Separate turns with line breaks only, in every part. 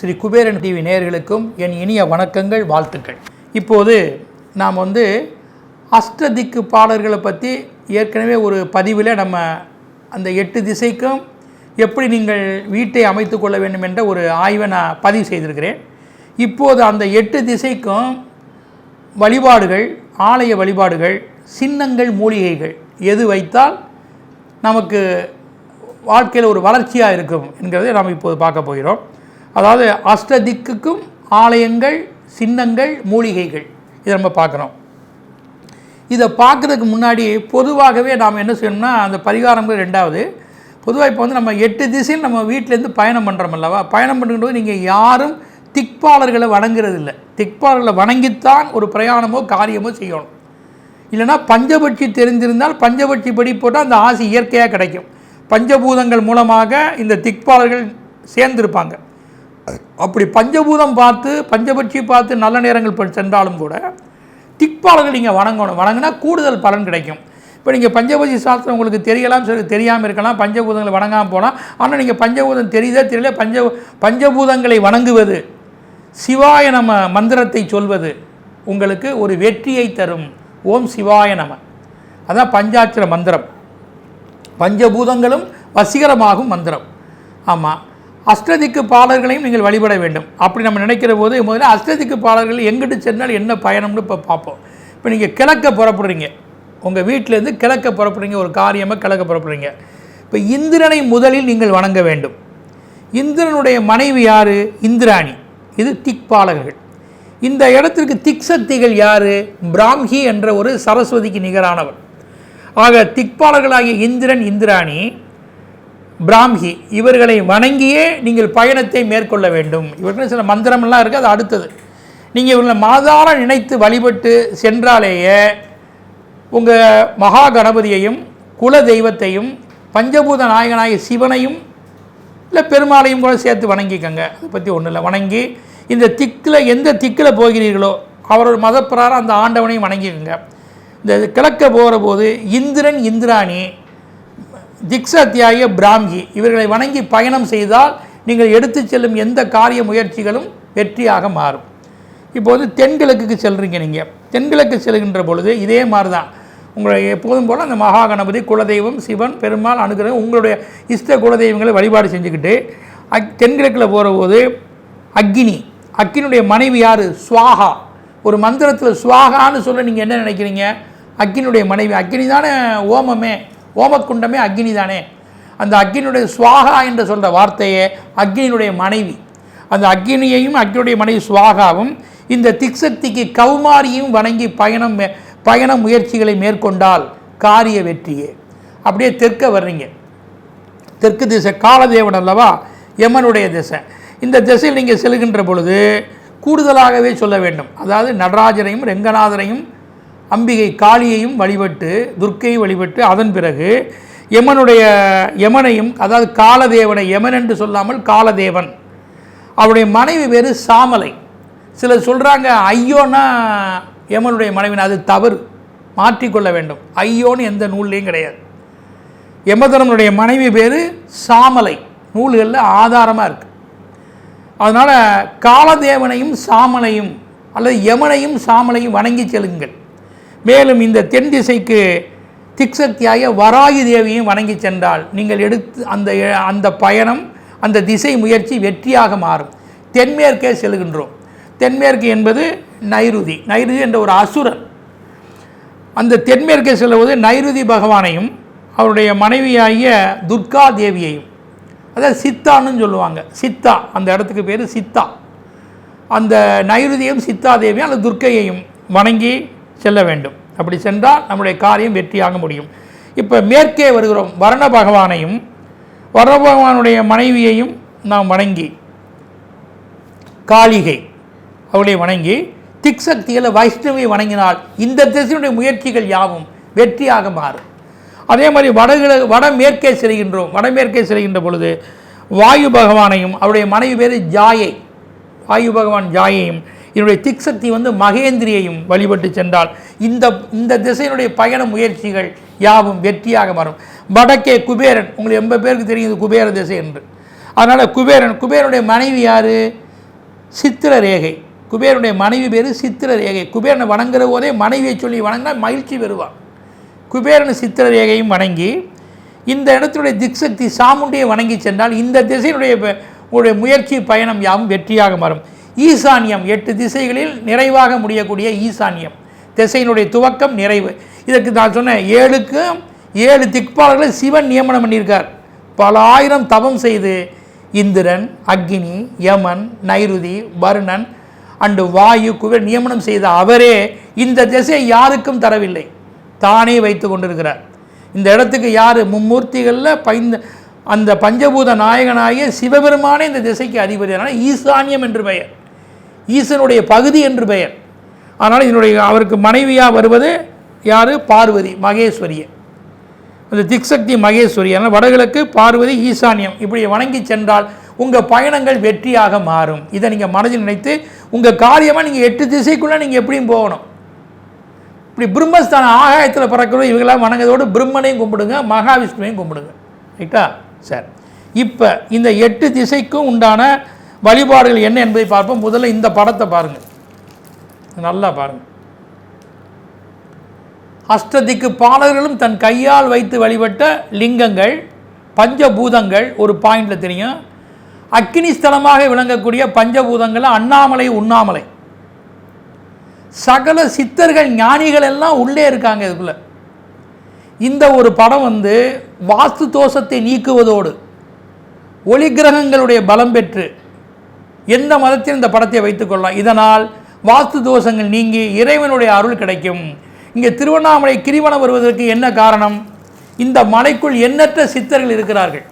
Sri Kuberan TV நேயர்களுக்கும் என் இனிய வணக்கங்கள் வாழ்த்துக்கள். இப்போது நாம் வந்து அஷ்டதிக்கு பாடல்களை பற்றி ஏற்கனவே ஒரு பதிவில் நம்ம அந்த எட்டு திசைக்கும் எப்படி நீங்கள் வீட்டை அமைத்து கொள்ள வேண்டும் என்ற ஒரு ஆய்வை நான் பதிவு செய்திருக்கிறேன். இப்போது அந்த எட்டு திசைக்கும் வழிபாடுகள் ஆலய வழிபாடுகள் சின்னங்கள் மூலிகைகள் எது வைத்தால் நமக்கு வாழ்க்கையில் ஒரு வளர்ச்சியாக இருக்கும் என்கிறதை நாம் இப்போது பார்க்க போகிறோம். அதாவது அஷ்டதிக்குக்கும் ஆலயங்கள் சின்னங்கள் மூலிகைகள். இதை நம்ம பார்க்குறோம். இதை பார்க்குறதுக்கு முன்னாடி பொதுவாகவே நாம் என்ன செய்யணும்னா அந்த பரிகாரங்கள் ரெண்டாவது. பொதுவாக இப்போ வந்து நம்ம எட்டு திசையில் நம்ம வீட்டிலேருந்து பயணம் பண்ணுறோம் அல்லவா? பயணம் பண்ணும்போது நீங்கள் யாரும் திக்பாலர்களை வணங்குறது இல்லை திக்பாலர்களை வணங்கித்தான் ஒரு பிரயாணமோ காரியமோ செய்யணும். இல்லைன்னா பஞ்சபட்சி தெரிந்திருந்தால் பஞ்சபட்சி படி போட்டால் அந்த ஆசை இயற்கையாக கிடைக்கும். பஞ்சபூதங்கள் மூலமாக இந்த திக்பாலர்கள் சேர்ந்திருப்பாங்க. அப்படி பஞ்சபூதம் பார்த்து பஞ்சபட்சி பார்த்து நல்ல நேரங்கள் ப- சென்றாலும் கூட திக்பாலர்கள் நீங்கள் வணங்கணும். வணங்கினா கூடுதல் பலன் கிடைக்கும். இப்போ நீங்கள் பஞ்சபட்சி சாஸ்திரம் உங்களுக்கு தெரியலாம் சரி தெரியாமல் இருக்கலாம். பஞ்சபூதங்களை வணங்காமல் போகலாம். ஆனால் நீங்கள் பஞ்சபூதம் தெரியுதா தெரியல? பஞ்ச பஞ்சபூதங்களை வணங்குவது சிவாய நம்ம மந்திரத்தை சொல்வது உங்களுக்கு ஒரு வெற்றியை தரும். ஓம் சிவாய நம. அதான் பஞ்சாட்சர மந்திரம். பஞ்சபூதங்களும் வசீகரமாகும் மந்திரம். ஆமாம் அஷ்டதிக்கு பாடல்களையும் நீங்கள் வழிபட வேண்டும். அப்படி நம்ம நினைக்கிற போது முதல்ல அஷ்டதிக்கு பாடல்கள் எங்கிட்டு சென்றால் என்ன பயணம்னு இப்போ பார்ப்போம். இப்போ நீங்கள் கிழக்க புறப்படுறீங்க. உங்கள் வீட்டிலேருந்து கிழக்க புறப்படுறீங்க. ஒரு காரியமாக கிழக்க புறப்படுறீங்க. இப்போ இந்திரனை முதலில் நீங்கள் வணங்க வேண்டும். இந்திரனுடைய மனைவி யார்? இந்திராணி. இது திக்பாலகர்கள் இந்த இடத்திற்கு திக் சக்திகள் யார்? பிராம்ஹி என்ற ஒரு சரஸ்வதிக்கு நிகரானவர். ஆக திக்பாலர்களாகிய இந்திரன் இந்திராணி பிராம்ஹி இவர்களை வணங்கியே நீங்கள் பயணத்தை மேற்கொள்ள வேண்டும். இவர்கள் சில மந்திரமெல்லாம் இருக்குது அது அடுத்தது. நீங்கள் இவர்களை மாதார நினைத்து வழிபட்டு சென்றாலேயே உங்கள் மகா கணபதியையும் குல தெய்வத்தையும் பஞ்சபூத நாயகனாகிய சிவனையும் இல்லை பெருமாளையும் கூட சேர்த்து வணங்கிக்கங்க. அதை பற்றி ஒன்றும் இல்லை வணங்கி இந்த திக்கில் எந்த திக்கில் போகிறீர்களோ அவரோட மதப்பிரகாரம் அந்த ஆண்டவனையும் வணங்கிக்கங்க. இந்த கிழக்க போகிற போது இந்திரன் இந்திராணி திக்ஸத்தியாகிய பிராம்கி இவர்களை வணங்கி பயணம் செய்தால் நீங்கள் எடுத்துச் செல்லும் எந்த காரிய முயற்சிகளும் வெற்றியாக மாறும். இப்போ வந்து தென்கிழக்குக்கு செல்கிறீங்க நீங்கள் தென்கிழக்கு செல்கின்ற பொழுது இதே மாதிரி தான் உங்களை எப்போதும் போல் அந்த மகா கணபதி குலதெய்வம் சிவன் பெருமாள் அனுகிரகம் உங்களுடைய இஷ்ட குலதெய்வங்களை வழிபாடு செஞ்சுக்கிட்டு அக் தென்கிழக்கில் போகிற போது அக்னி அக்கினுடைய மனைவி யார்? சுவாகா. ஒரு மந்திரத்தில் சுவாகான்னு சொல்ல நீங்கள் என்ன நினைக்கிறீங்க? அக்கினுடைய மனைவி. அக்னி தானே ஓமமே. ஓமக்குண்டமே அக்னி தானே. அந்த அக்னியுடைய சுவாகா என்று சொல்கிற வார்த்தையே அக்னியினுடைய மனைவி. அந்த அக்னியையும் அக்னியுடைய மனைவி சுவாகாவும் இந்த திக்சக்திக்கு கௌமாரியும் வணங்கி பயணம் மே- பயண முயற்சிகளை மேற்கொண்டால் காரிய வெற்றியே. அப்படியே தெற்க வர்றீங்க. தெற்கு திசை காலதேவன் அல்லவா? யமனுடைய திசை. இந்த திசையில் நீங்கள் செல்கின்ற பொழுது கூடுதலாகவே சொல்ல வேண்டும். அதாவது நடராஜரையும் ரெங்கநாதரையும் அம்பிகை காளியையும் வழிபட்டு துர்க்கையை வழிபட்டு அதன் பிறகு யமனுடைய யமனையும் அதாவது காலதேவனை யமன் என்று சொல்லாமல் காலதேவன் அவருடைய மனைவி பேர் சாமலை. சிலர் சொல்கிறாங்க ஐயோன்னா யமனுடைய மனைவின் அது தவறு. மாற்றிக்கொள்ள வேண்டும். ஐயோன்னு எந்த நூல்லையும் கிடையாது. யமதரனுடைய மனைவி பேர் சாமலை. நூல்களில் ஆதாரமாக இருக்குது அதனால் காலதேவனையும் சாமலையும் அல்லது யமனையும் சாமலையும் வணங்கி செல்லுங்கள். மேலும் இந்த தென் திசைக்கு திக்சக்தியாகிய வராகி தேவியையும் வணங்கி சென்றால் நீங்கள் எடுத்து அந்த அந்த பயணம் அந்த திசை முயற்சி வெற்றியாக மாறும். தென்மேற்கே செல்கின்றோம். தென்மேற்கு என்பது நைருதி. நைருதி என்ற ஒரு அசுரன் அந்த தென்மேற்கே செல்லுவது நைருதி பகவானையும் அவருடைய மனைவியாகிய துர்கா தேவியையும் அதாவது சித்தான்னு சொல்லுவாங்க. சித்தா அந்த இடத்துக்கு பேர் சித்தா. அந்த நைருதியும் சித்தா தேவியும் அல்லது துர்க்கையையும் வணங்கி செல்ல வேண்டும். அப்படி சென்றால் நம்முடைய காரியம் வெற்றியாக முடியும். இப்போ மேற்கே வருகிறோம். வர்ண பகவானையும் வர்ண பகவானுடைய மனைவியையும் நாம் வணங்கி காளிகை அவளை வணங்கி திக் சக்திகளை வைஷ்ணவை வணங்கினால் இந்த திசையினுடைய முயற்சிகள் யாவும் வெற்றியாக மாறும். அதே மாதிரி வடகிழ வடமேற்கே செல்கின்றோம். வடமேற்கே செல்கின்ற பொழுது வாயு பகவானையும் அவருடைய மனைவி பேர் ஜாயை. வாயு பகவான் ஜாயையும் என்னுடைய திக் சக்தி வந்து மகேந்திரியையும் வழிபட்டு சென்றால் இந்த இந்த திசையினுடைய பயண முயற்சிகள் யாவும் வெற்றியாக மாறும். வடக்கே குபேரன் உங்களுக்கு எண்பது பேருக்கு தெரியும் குபேர திசை என்று. அதனால் குபேரன் குபேரனுடைய மனைவி யார்? சித்திர ரேகை. குபேரனுடைய மனைவி பேர் சித்திர ரேகை. குபேரனை வணங்குற போதே மனைவியை சொல்லி வணங்கினா மகிழ்ச்சி பெறுவான். குபேரன் சித்திர ரேகையும் வணங்கி இந்த இடத்துடைய திக்சக்தி சாமுண்டியை வணங்கி சென்றால் இந்த திசையினுடைய உடைய முயற்சி பயணம் யாவும் வெற்றியாக மாறும். ஈசானியம் எட்டு திசைகளில் நிறைவாக முடியக்கூடிய ஈசானியம். திசையினுடைய துவக்கம் நிறைவு. இதற்கு நான் சொன்னேன் ஏழுக்கும் ஏழு திக்பாலர்களை சிவன் நியமனம் பண்ணியிருக்கார். பல ஆயிரம் தவம் செய்து இந்திரன் அக்னி யமன் நைருதி வருணன் அண்டு வாயு குபேர் நியமனம் செய்த அவரே இந்த திசையை யாருக்கும் தரவில்லை. தானே வைத்து கொண்டிருக்கிறார். இந்த இடத்துக்கு யார்? மும்மூர்த்திகளில் பைந்த அந்த பஞ்சபூத நாயகனாகிய சிவபெருமானே இந்த திசைக்கு அதிபதி. அதனால் ஈசான்யம் என்று பெயர். ஈசனுடைய பகுதி என்று பெயர். அதனால் இதனுடைய அவருக்கு மனைவியாக வருவது யார்? பார்வதி மகேஸ்வரியை. அந்த திக்சக்தி மகேஸ்வரி. அதனால் வடகிழக்கு பார்வதி ஈசான்யம். இப்படி வணங்கி சென்றால் உங்கள் பயணங்கள் வெற்றியாக மாறும். இதை நீங்கள் மனதில் நினைத்து உங்கள் காரியமாக நீங்கள் எட்டு திசைக்குள்ளே நீங்கள் எப்படியும் போகணும். இப்படி பிரம்மஸ்தானம் ஆகாயத்தில் பறக்கிறோம் இவங்களாம் வணங்குறதோடு பிரம்மனையும் கும்பிடுங்க மகாவிஷ்ணுவையும் கும்பிடுங்க. ரைட்டா? சரி. இப்போ இந்த எட்டு திசைக்கும் உண்டான வழிபாடுகள் என்ன என்பதை பார்ப்போம். முதல்ல இந்த படத்தை பாருங்கள் நல்லா பாருங்கள் அஷ்டதிக்கு பாலர்களும் தன் கையால் வைத்து வழிபட்ட லிங்கங்கள் பஞ்சபூதங்கள் ஒரு பாயிண்டில் தெரியும். அக்கினி ஸ்தலமாக விளங்கக்கூடிய பஞ்சபூதங்கள் அண்ணாமலை உண்ணாமலை. சகல சித்தர்கள் ஞானிகள் எல்லாம் உள்ளே இருக்காங்க இதுக்குள்ள. இந்த ஒரு படம் வந்து வாஸ்து தோஷத்தை நீக்குவதோடு ஒளி கிரகங்களுடைய பலம் பெற்று எந்த மதத்தில் இந்த படத்தை வைத்துக்கொள்ளலாம் இதனால் வாஸ்து தோஷங்கள் நீங்கி இறைவனுடைய அருள் கிடைக்கும். இங்கே திருவண்ணாமலை கிரிவனம் வருவதற்கு என்ன காரணம்? இந்த மலைக்குள் எண்ணற்ற சித்தர்கள் இருக்கிறார்கள்.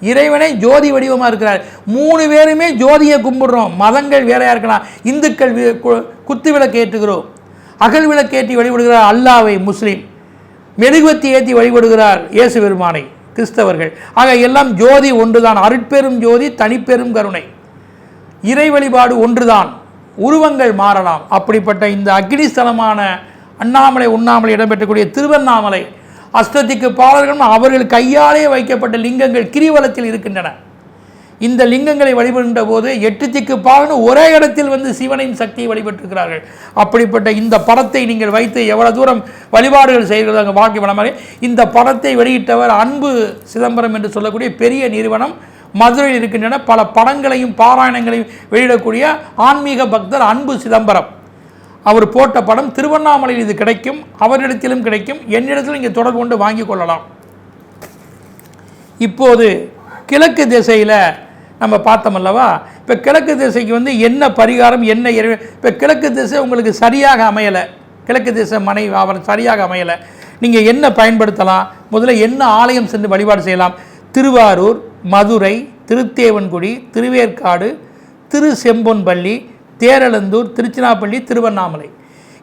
இறைவனை ஜோதி வடிவமாக இருக்கிறார். மூணு பேருமே ஜோதியை கும்பிடுறோம். மதங்கள் வேறையாக இருக்கலாம் இந்துக்கள் வி- கு- குத்து விளக்கு ஏற்றுகிறோம். அகல் விளக்கு ஏற்றி வழிபடுகிறார் அல்லாவை முஸ்லீம். மெழுகுவத்தி ஏற்றி வழிபடுகிறார் இயேசு பெருமானை கிறிஸ்தவர்கள். ஆக எல்லாம் ஜோதி ஒன்றுதான். அருட்பெரும் ஜோதி தனிப்பெரும் கருணை. இறை வழிபாடு ஒன்றுதான். உருவங்கள் மாறலாம். அப்படிப்பட்ட இந்த அக்னி ஸ்தலமான அண்ணாமலை உண்ணாமலை இடம்பெற்றக்கூடிய திருவண்ணாமலை அஷ்டதிக்கு பாலர்களும் அவர்கள் கையாலே வைக்கப்பட்ட லிங்கங்கள் கிரிவலத்தில் இருக்கின்றன. இந்த லிங்கங்களை வழிபடுகின்ற போது எட்டு திக்கு பாலனும் ஒரே இடத்தில் வந்து சிவனின் சக்தியை வழிபட்டிருக்கிறார்கள். அப்படிப்பட்ட இந்த படத்தை நீங்கள் வைத்து எவ்வளவு தூரம் வழிபாடுகள் செய்கிறாங்க வாழ்க்கை வளமாக இந்த படத்தை வெளியிட்டவர் அன்பு சிதம்பரம் என்று சொல்லக்கூடிய பெரிய நிறுவனம் மதுரையில் இருக்கின்றன. பல படங்களையும் பாராயணங்களையும் வெளியிடக்கூடிய ஆன்மீக பக்தர் அன்பு சிதம்பரம். அவர் போட்ட படம் திருவண்ணாமலையில் இது கிடைக்கும் அவரிடத்திலும் கிடைக்கும் என்னிடத்திலும் இங்கே தொடர்பு கொண்டு வாங்கி கொள்ளலாம். இப்போது கிழக்கு திசையில் நம்ம பார்த்தோம் அல்லவா? இப்போ கிழக்கு திசைக்கு வந்து என்ன பரிகாரம் என்ன இறை இப்போ கிழக்கு திசை உங்களுக்கு சரியாக அமையலை. கிழக்கு திசை மனை அவர் சரியாக அமையலை. நீங்கள் என்ன பயன்படுத்தலாம்? முதல்ல என்ன ஆலயம் சென்று வழிபாடு செய்யலாம்? திருவாரூர் மதுரை திருத்தேவன்குடி திருவேற்காடு திரு செம்பொன்பள்ளி தேரழந்தூர் திருச்சினாப்பள்ளி திருவண்ணாமலை.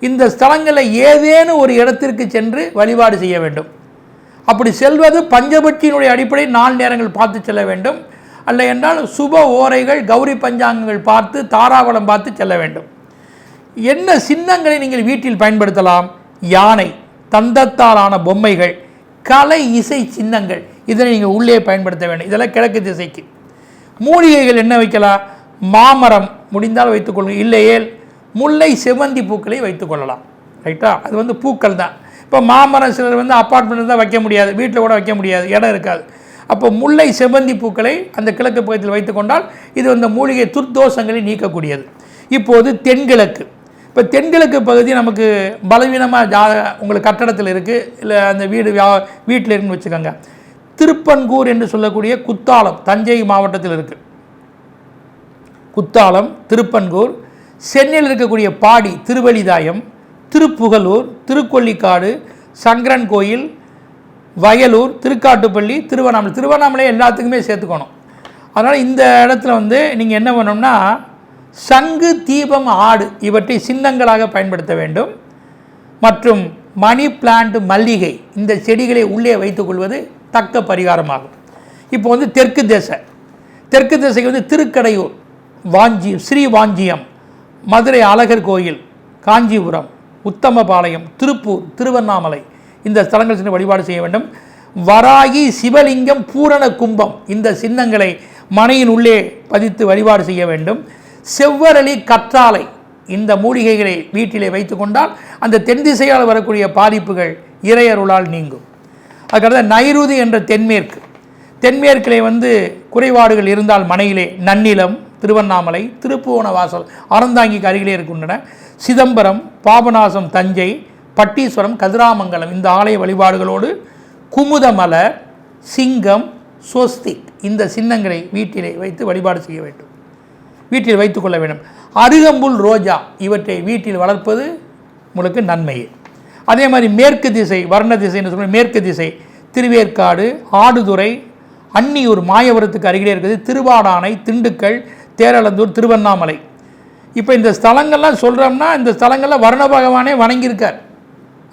இந்த ஸ்தலங்களில் ஏதேனும் ஒரு இடத்திற்கு சென்று வழிபாடு செய்ய வேண்டும். அப்படி செல்வது பஞ்சபட்சியினுடைய அடிப்படை நாலு நேரங்கள் பார்த்து செல்ல வேண்டும். அல்ல என்றால் சுப ஓரைகள் கௌரி பஞ்சாங்கங்கள் பார்த்து தாராவளம் பார்த்து செல்ல வேண்டும். என்ன சின்னங்களை நீங்கள் வீட்டில் பயன்படுத்தலாம்? யானை தந்தத்தாலான பொம்மைகள் கலை இசை சின்னங்கள். இதனை நீங்கள் உள்ளே பயன்படுத்த வேண்டும். இதெல்லாம் கிழக்கு திசைக்கு. மூலிகைகள் என்ன வைக்கலாம்? மாமரம் முடிந்தால் வைத்துக்கொள்ளுங்கள் இல்லையேல் முல்லை செவ்வந்தி பூக்களை வைத்துக்கொள்ளலாம் ரைட்டா அது வந்து பூக்கள் தான். இப்போ மாமரம் சிலர் வந்து அப்பார்ட்மெண்ட் தான் வைக்க முடியாது. வீட்டில் கூட வைக்க முடியாது. இடம் இருக்காது. அப்போ முல்லை செவ்வந்தி பூக்களை அந்த கிழக்கு பக்கத்தில் வைத்துக்கொண்டால் இது அந்த மூலிகை துர்தோஷங்களை நீக்கக்கூடியது. இப்போது தென்கிழக்கு. இப்போ தென்கிழக்கு பகுதி நமக்கு பலவீனமாக ஜா உங்களுக்கு கட்டடத்தில் இருக்குது இல்லை அந்த வீடு வியா வீட்டில் இருக்குன்னு வச்சுக்கோங்க. திருப்பன்கூர் என்று சொல்லக்கூடிய குத்தாலம் தஞ்சை மாவட்டத்தில் இருக்குது குத்தாலம் திருப்பன்கூர் சென்னையில் இருக்கக்கூடிய பாடி திருவழிதாயம் திருப்புகலூர் திருக்கொல்லிக்காடு சங்கரன் கோயில் வயலூர் திருக்காட்டுப்பள்ளி திருவண்ணாமலை. திருவண்ணாமலை எல்லாத்துக்குமே சேர்த்துக்கணும். அதனால் இந்த இடத்துல வந்து நீங்கள் என்ன பண்ணணும்னா சங்கு தீபம் ஆடு இவற்றை சின்னங்களாக பயன்படுத்த வேண்டும். மற்றும் மணி பிளான்ட் மல்லிகை இந்த செடிகளை உள்ளே வைத்துக்கொள்வது தக்க பரிகாரமாகும். இப்போ வந்து தெற்கு திசை. தெற்கு திசைக்கு வந்து திருக்கடையூர். வாஞ்சி ஸ்ரீ வாஞ்சியம் மதுரை அழகர் கோயில் காஞ்சிபுரம் உத்தமபாளையம் திருப்பூர் திருவண்ணாமலை. இந்த ஸ்தலங்கள் சென்று வழிபாடு செய்ய வேண்டும். வராகி சிவலிங்கம் பூரண கும்பம். இந்த சின்னங்களை மனையின் உள்ளே பதித்து வழிபாடு செய்ய வேண்டும். செவ்வரளி கற்றாலை இந்த மூலிகைகளை வீட்டிலே வைத்து கொண்டால் அந்த தென் திசையால் வரக்கூடிய பாதிப்புகள் இறையருளால் நீங்கும். அதுக்கடுத்த நைருதி என்ற தென்மேற்கு. தென்மேற்கிலே வந்து குறைபாடுகள் இருந்தால் மனையிலே நன்னிலம் திருவண்ணாமலை திருப்புவன வாசல் அறந்தாங்கிக்கு அருகிலே இருக்கின்றன. சிதம்பரம் பாபநாசம் தஞ்சை பட்டீஸ்வரம் கதிராமங்கலம் இந்த ஆலய வழிபாடுகளோடு குமுதமலர் சிங்கம் ஸ்வஸ்திக் இந்த சின்னங்களை வீட்டிலே வைத்து வழிபாடு செய்ய வேண்டும். வீட்டில் வைத்துக்கொள்ள வேண்டும். அருகம்புல் ரோஜா இவற்றை வீட்டில் வளர்ப்பது உங்களுக்கு நன்மையே. அதே மாதிரி மேற்கு திசை வர்ண திசைன்னு சொல்ல மேற்கு திசை திருவேற்காடு ஆடுதுறை அன்னியூர் மாயவரத்துக்கு அருகிலே இருக்குது திருவாடானை திண்டுக்கல் தேரளந்தூர் திருவண்ணாமலை. இப்போ இந்த ஸ்தலங்கள்லாம் சொல்கிறோம்னா இந்த ஸ்தலங்களில் வர்ண பகவானே வணங்கியிருக்கார்.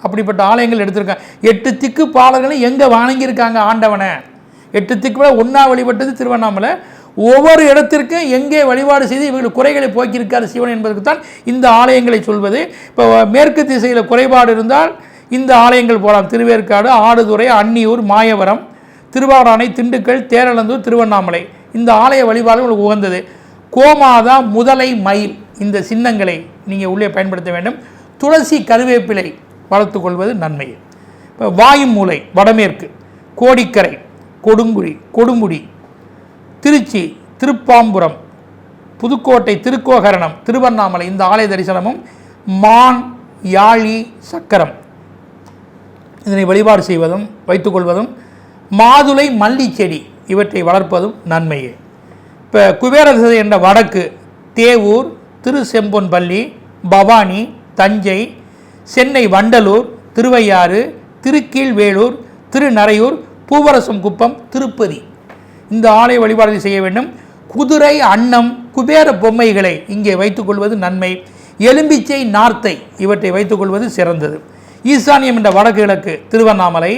அப்படிப்பட்ட ஆலயங்கள் எடுத்திருக்காங்க. எட்டு திக்கு பாலர்களும் எங்கே வணங்கியிருக்காங்க ஆண்டவனை? எட்டு திக்கு ஒன்றா வழிபட்டது திருவண்ணாமலை. ஒவ்வொரு இடத்திற்கும் எங்கே வழிபாடு செய்து இவர்கள் குறைகளை போக்கியிருக்கார் சிவன் என்பதற்கு தான் இந்த ஆலயங்களை சொல்வது. இப்போ மேற்கு திசையில் குறைபாடு இருந்தால் இந்த ஆலயங்கள் போகலாம் திருவேற்காடு ஆடுதுறை அன்னியூர் மாயவரம் திருவாரானை திண்டுக்கல் தேரளந்தூர் திருவண்ணாமலை. இந்த ஆலய வழிபாடு உங்களுக்கு உகந்தது. கோமாதா முதலை மயில் இந்த சின்னங்களை நீங்கள் உள்ளே பயன்படுத்த வேண்டும். துளசி கருவேப்பிலை வளர்த்துக்கொள்வது நன்மை. இப்போ வாயு மூலை வடமேற்கு கோடிக்கரை கொடுங்குடி கொடுமுடி திருச்சி திருப்பாம்புரம் புதுக்கோட்டை திருக்கோகரணம் திருவண்ணாமலை இந்த ஆலய தரிசனமும் மான் யாழி சக்கரம். இதனை வழிபாடு செய்வதும் வைத்துக்கொள்வதும் மாதுளை மல்லி செடி இவற்றை வளர்ப்பதும் நன்மையே. இப்போ குபேரதிசை என்ற வடக்கு தேவூர் திருசெம்பொன்பள்ளி பவானி தஞ்சை சென்னை வண்டலூர் திருவையாறு திருக்கீழ்வேலூர் திருநரையூர் பூவரசம் குப்பம் திருப்பதி. இந்த ஆலய வழிபாடு செய்ய வேண்டும். குதிரை அன்னம் குபேர பொம்மைகளை இங்கே வைத்துக்கொள்வது நன்மை. எலும்பிச்சை நார்த்தை இவற்றை வைத்துக்கொள்வது சிறந்தது. ஈசானியம் என்ற வடக்கு கிழக்கு திருவண்ணாமலை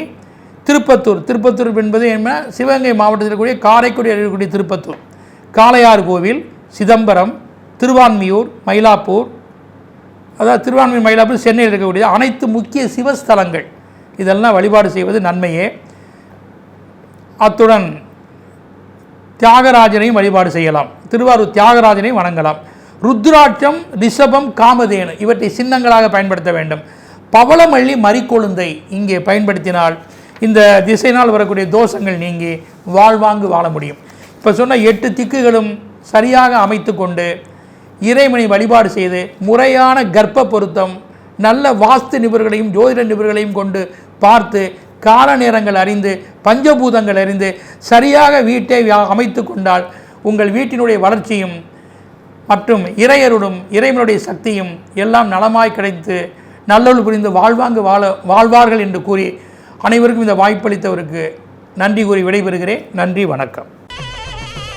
திருப்பத்தூர். திருப்பத்தூர் என்பது என்ன? சிவகங்கை மாவட்டத்தில் இருக்கக்கூடிய காரைக்குடி இருக்கக்கூடிய திருப்பத்தூர். காளையார் கோவில் சிதம்பரம் திருவான்மியூர் மயிலாப்பூர். அதாவது திருவான்மியூர் மயிலாப்பூர் சென்னையில் இருக்கக்கூடிய அனைத்து முக்கிய சிவஸ்தலங்கள். இதெல்லாம் வழிபாடு செய்வது நன்மையே. அத்துடன் தியாகராஜனையும் வழிபாடு செய்யலாம். திருவாரூர் தியாகராஜனையும் வணங்கலாம். ருத்ராட்சம் ரிஷபம் காமதேனு இவற்றை சின்னங்களாக பயன்படுத்த வேண்டும். பவளமல்லி மறிக்கொழுந்தை இங்கே பயன்படுத்தினால் இந்த திசையினால் வரக்கூடிய தோஷங்கள் நீங்கி வாழ்வாங்கு வாழ முடியும். இப்போ சொன்ன எட்டு திக்குகளும் சரியாக அமைத்து கொண்டு இறைமணி வழிபாடு செய்து முறையான கர்ப்ப பொருத்தம் நல்ல வாஸ்து நிபுணர்களையும் ஜோதிட நிபுணர்களையும் கொண்டு பார்த்து கால நேரங்கள் அறிந்து பஞ்சபூதங்கள் அறிந்து சரியாக வீட்டை அமைத்து கொண்டால் உங்கள் வீட்டினுடைய வளர்ச்சியும் மற்றும் இறையருடும் இறைவனுடைய சக்தியும் எல்லாம் நலமாய் கிடைத்து நல்லொழு புரிந்து வாழ்வாங்கு வாழ வாழ்வார்கள் என்று கூறி அனைவருக்கும் இந்த வாய்ப்பளித்தவருக்கு நன்றி கூறி விடைபெறுகிறேன். நன்றி வணக்கம்.